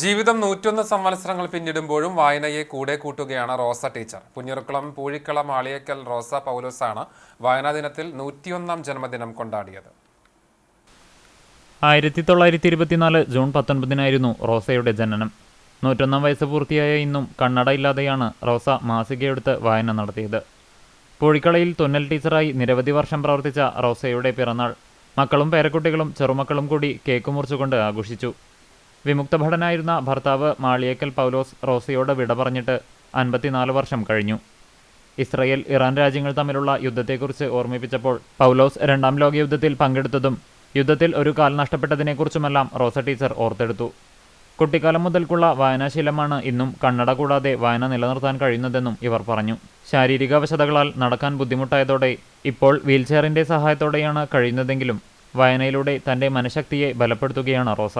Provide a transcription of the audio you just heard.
ജീവിതം നൂറ്റൊന്ന് സംവത്സരങ്ങൾ പിന്നിടുമ്പോഴും വായനയെ കൂടെ കൂട്ടുകയാണ് റോസ ടീച്ചർ. പുഞ്ഞിറക്കുളം പൂഴിക്കളം ആളിയക്കൽ റോസ പൗലോസാണ് വായനാ ദിനത്തിൽ നൂറ്റിയൊന്നാം ജന്മദിനം കൊണ്ടാടിയത്. ആയിരത്തി തൊള്ളായിരത്തി ഇരുപത്തിനാല് ജൂൺ പത്തൊൻപതിനായിരുന്നു റോസയുടെ ജനനം. നൂറ്റൊന്നാം വയസ്സ് പൂർത്തിയായ ഇന്നും കണ്ണട ഇല്ലാതെയാണ് റോസ മാസികയെടുത്ത് വായന നടത്തിയത്. പൂഴിക്കളയിൽ തുന്നൽ ടീച്ചറായി നിരവധി വർഷം പ്രവർത്തിച്ച റോസയുടെ പിറന്നാൾ. മക്കളും പേരക്കുട്ടികളും ചെറുമക്കളും കൂടി കേക്ക് മുറിച്ചുകൊണ്ട് ആഘോഷിച്ചു. വിമുക്ത ഭടനായിരുന്ന ഭർത്താവ് മാളിയേക്കൽ പൗലോസ് റോസയോട് വിട പറഞ്ഞിട്ട് അൻപത്തിനാല് വർഷം കഴിഞ്ഞു. ഇസ്രയേൽ ഇറാൻ രാജ്യങ്ങൾ തമ്മിലുള്ള യുദ്ധത്തെക്കുറിച്ച് ഓർമ്മിപ്പിച്ചപ്പോൾ പൗലോസ് രണ്ടാം ലോക യുദ്ധത്തിൽ പങ്കെടുത്തതും യുദ്ധത്തിൽ ഒരു കാൽ നഷ്ടപ്പെട്ടതിനെക്കുറിച്ചുമെല്ലാം റോസ ടീച്ചർ ഓർത്തെടുത്തു. കുട്ടിക്കാലം മുതൽക്കുള്ള വായനാശീലമാണ് ഇന്നും കണ്ണട കൂടാതെ വായന നിലനിർത്താൻ കഴിയുന്നതെന്നും ഇവർ പറഞ്ഞു. ശാരീരിക വശതകളാൽ നടക്കാൻ ബുദ്ധിമുട്ടായതോടെ ഇപ്പോൾ വീൽചെയറിന്റെ സഹായത്തോടെയാണ് കഴിയുന്നതെങ്കിലും വായനയിലൂടെ തന്റെ മനഃശക്തിയെ ബലപ്പെടുത്തുകയാണ് റോസ.